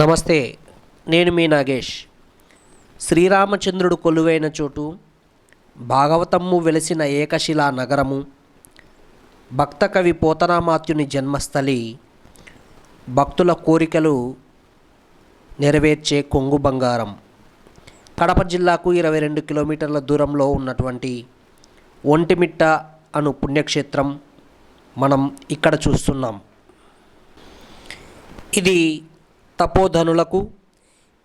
నమస్తే నేను మీ నాగేష్. శ్రీరామచంద్రుడు కొలువైన చోటు భాగవతమ్ము వెలిసిన ఏకశిలా నగరము భక్త కవి పోతనామాత్యుని జన్మస్థలి భక్తుల కోరికలు నెరవేర్చే కొంగు బంగారం. కడప జిల్లాకు ఇరవై రెండు కిలోమీటర్ల దూరంలో ఉన్నటువంటి ఒంటిమిట్ట అను పుణ్యక్షేత్రం మనం ఇక్కడ చూస్తున్నాం. ఇది తపోధనులకు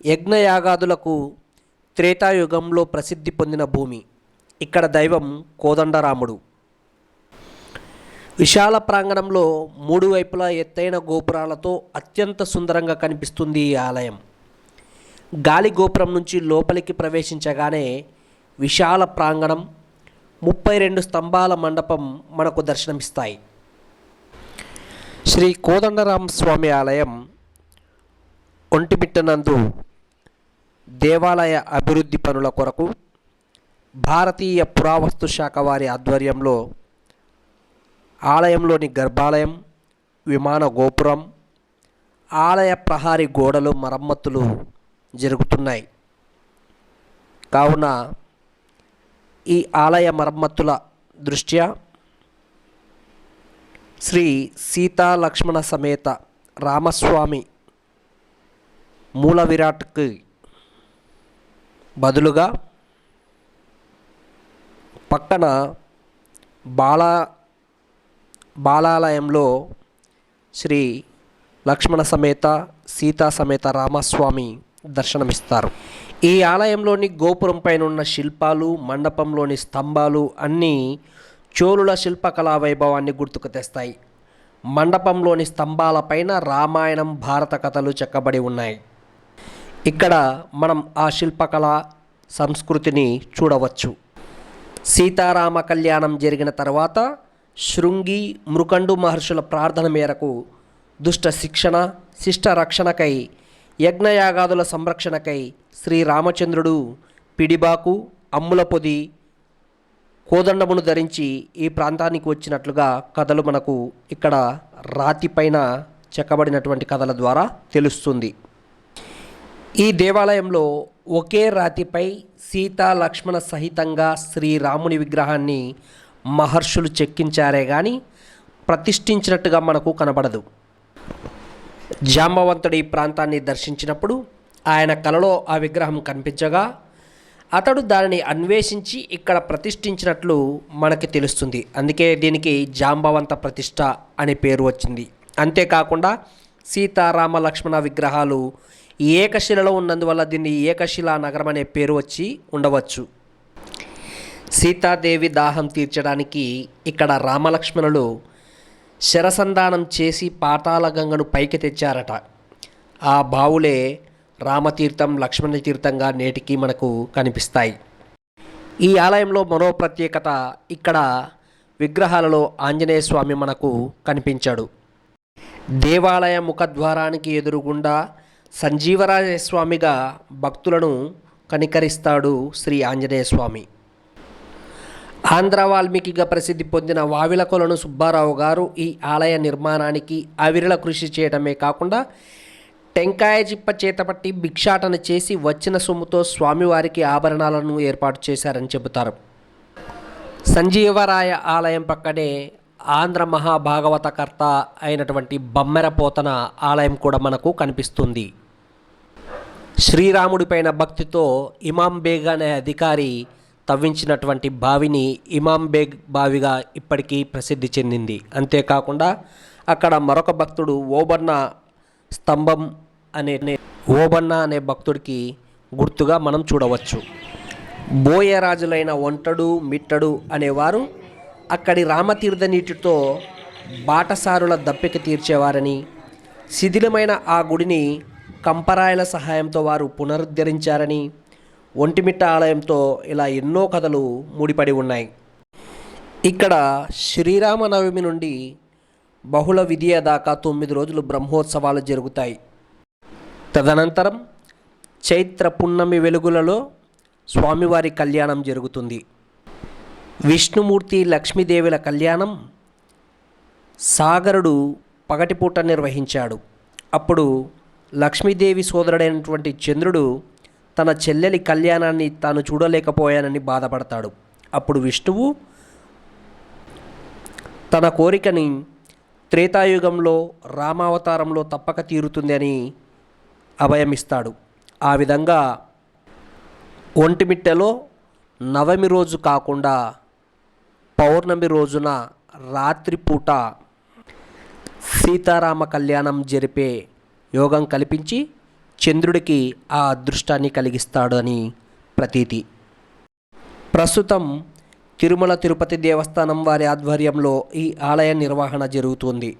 యజ్ఞయాగాదులకు త్రేతాయుగంలో ప్రసిద్ధి పొందిన భూమి. ఇక్కడ దైవం కోదండరాముడు. విశాల ప్రాంగణంలో మూడు వైపులా ఎత్తైన గోపురాలతో అత్యంత సుందరంగా కనిపిస్తుంది ఈ ఆలయం. గాలి గోపురం నుంచి లోపలికి ప్రవేశించగానే విశాల ప్రాంగణం ముప్పై రెండు స్తంభాల మండపం మనకు దర్శనమిస్తాయి. శ్రీ కోదండరామ స్వామి ఆలయం ఒంటిమిట్టనందు దేవాలయ అభివృద్ధి పనుల కొరకు భారతీయ పురావస్తు శాఖ వారి ఆధ్వర్యంలో ఆలయంలోని గర్భాలయం విమాన గోపురం ఆలయ ప్రహారీ గోడలు మరమ్మతులు జరుగుతున్నాయి. కావున ఈ ఆలయ మరమ్మతుల దృష్ట్యా శ్రీ సీతా లక్ష్మణ సమేత రామస్వామి మూల విరాట్కి బదులుగా పక్కన బాలా బాలాలయంలో శ్రీ లక్ష్మణ సమేత సీతా సమేత రామస్వామి దర్శనమిస్తారు. ఈ ఆలయంలోని గోపురం పైన ఉన్న శిల్పాలు మండపంలోని స్తంభాలు అన్నీ చోళుల శిల్పకళా వైభవాన్ని గుర్తుకు తెస్తాయి. మండపంలోని స్తంభాలపైన రామాయణం భారత కథలు చెక్కబడి ఉన్నాయి. ఇక్కడ మనం ఆ శిల్పకళ సంస్కృతిని చూడవచ్చు. సీతారామ కళ్యాణం జరిగిన తర్వాత శృంగి మృకండు మహర్షుల ప్రార్థన మేరకు దుష్ట శిక్షణ శిష్ట రక్షణకై యజ్ఞయాగాదుల సంరక్షణకై శ్రీరామచంద్రుడు పిడిబాకు అమ్ముల పొది కోదండమును ధరించి ఈ ప్రాంతానికి వచ్చినట్లుగా కథలు మనకు ఇక్కడ రాతిపైన చెక్కబడినటువంటి కథల ద్వారా తెలుస్తుంది. ఈ దేవాలయంలో ఒకే రాతిపై సీతా లక్ష్మణ సహితంగా శ్రీరాముని విగ్రహాన్ని మహర్షులు చెక్కించారే కానీ ప్రతిష్ఠించినట్టుగా మనకు కనబడదు. జాంబవంతుడు ఈ ప్రాంతాన్ని దర్శించినప్పుడు ఆయన కలలో ఆ విగ్రహం కనిపించగా అతడు దానిని అన్వేషించి ఇక్కడ ప్రతిష్ఠించినట్లు మనకి తెలుస్తుంది. అందుకే దీనికి జాంబవంత ప్రతిష్ట అనే పేరు వచ్చింది. అంతేకాకుండా సీతారామ లక్ష్మణ విగ్రహాలు ఏకశిలలో ఉన్నందువల్ల దీన్ని ఏకశిలా నగరం అనే పేరు వచ్చి ఉండవచ్చు. సీతాదేవి దాహం తీర్చడానికి ఇక్కడ రామలక్ష్మణులు శరసంధానం చేసి పాతాళ గంగను పైకి తెచ్చారట. ఆ బావులే రామతీర్థం లక్ష్మణ తీర్థంగా నేటికి మనకు కనిపిస్తాయి. ఈ ఆలయంలో మరో ప్రత్యేకత ఇక్కడ విగ్రహాలలో ఆంజనేయ స్వామి మనకు కనిపించాడు. దేవాలయ ముఖద్వారానికి ఎదురుగుండా సంజీవరాజస్వామిగా భక్తులను కనికరిస్తాడు శ్రీ ఆంజనేయ స్వామి ఆంధ్ర వాల్మీకిగా ప్రసిద్ధి పొందిన వావిలకొలను సుబ్బారావు గారు ఈ ఆలయ నిర్మాణానికి అవిరళ కృషి చేయడమే కాకుండా టెంకాయ చిప్ప చేతపట్టి భిక్షాటన చేసి వచ్చిన సొమ్ముతో స్వామివారికి ఆభరణాలను ఏర్పాటు చేశారని చెబుతారు. సంజీవరాయ ఆలయం పక్కనే ఆంధ్ర మహాభాగవతకర్త అయినటువంటి బమ్మెరపోతన ఆలయం కూడా మనకు కనిపిస్తుంది. శ్రీరాముడిపైన భక్తితో ఇమాం బేగ్ అనే అధికారి తవ్వించినటువంటి బావిని ఇమాం బేగ్ బావిగా ఇప్పటికీ ప్రసిద్ధి చెందింది. అంతేకాకుండా అక్కడ మరొక భక్తుడు ఓబన్న స్తంభం అనే ఓబన్న అనే భక్తుడికి గుర్తుగా మనం చూడవచ్చు. బోయరాజులైన ఒంటడు మిట్టడు అనేవారు అక్కడి రామతీర్థ నీటితో బాటసారుల దప్పిక తీర్చేవారని శిథిలమైన ఆ గుడిని కంపరాయల సహాయంతో వారు పునరుద్ధరించారని ఒంటిమిట్ట ఆలయంతో ఇలా ఎన్నో కథలు ముడిపడి ఉన్నాయి. ఇక్కడ శ్రీరామనవమి నుండి బహుళ విధియ దాకా తొమ్మిది రోజులు బ్రహ్మోత్సవాలు జరుగుతాయి. తదనంతరం చైత్ర పున్నమి వెలుగులలో స్వామివారి కళ్యాణం జరుగుతుంది. విష్ణుమూర్తి లక్ష్మీదేవుల కళ్యాణం సాగరుడు పగటిపూట నిర్వహించాడు. అప్పుడు లక్ష్మీదేవి సోదరుడైనటువంటి చంద్రుడు తన చెల్లెలి కళ్యాణాన్ని తాను చూడలేకపోయానని బాధపడతాడు. అప్పుడు విష్ణువు తన కోరికని త్రేతాయుగంలో రామావతారంలో తప్పక తీరుతుంది అని అభయమిస్తాడు. ఆ విధంగా ఒంటిమిట్టెలో నవమి రోజు కాకుండా పౌర్ణమి రోజున రాత్రిపూట సీతారామ కళ్యాణం జరిపే యోగం కల్పించి చంద్రుడికి ఆ అదృష్టాన్ని కలిగిస్తాడు అని ప్రతీతి. ప్రస్తుతం తిరుమల తిరుపతి దేవస్థానం వారి ఆధ్వర్యంలో ఈ ఆలయ నిర్వహణ జరుగుతుంది.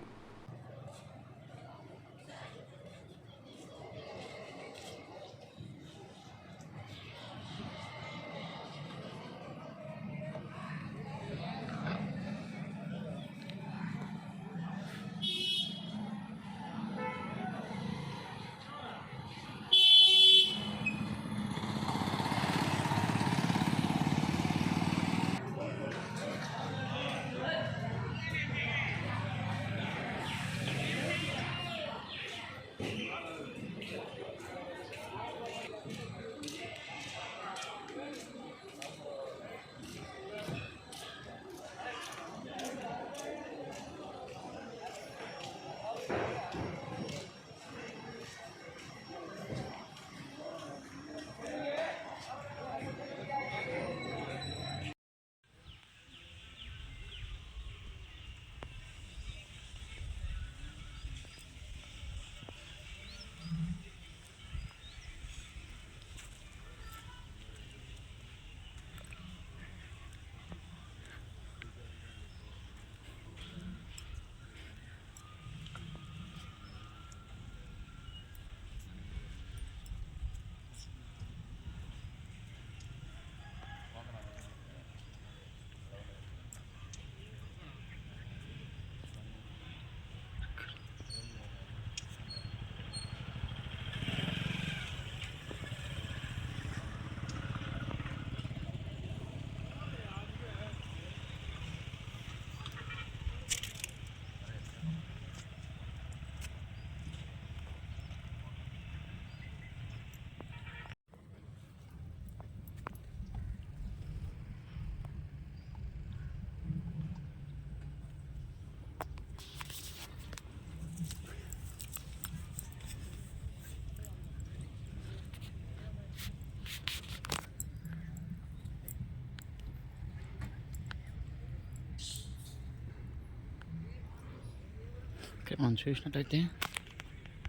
ఇక్కడ మనం చూసినట్టయితే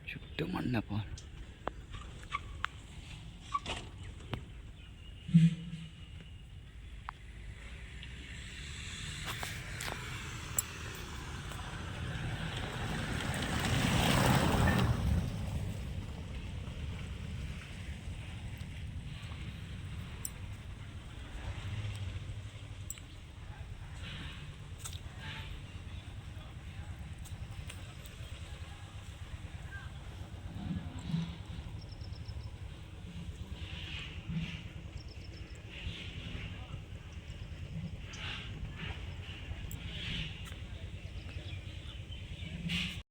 చుట్టూ మండపం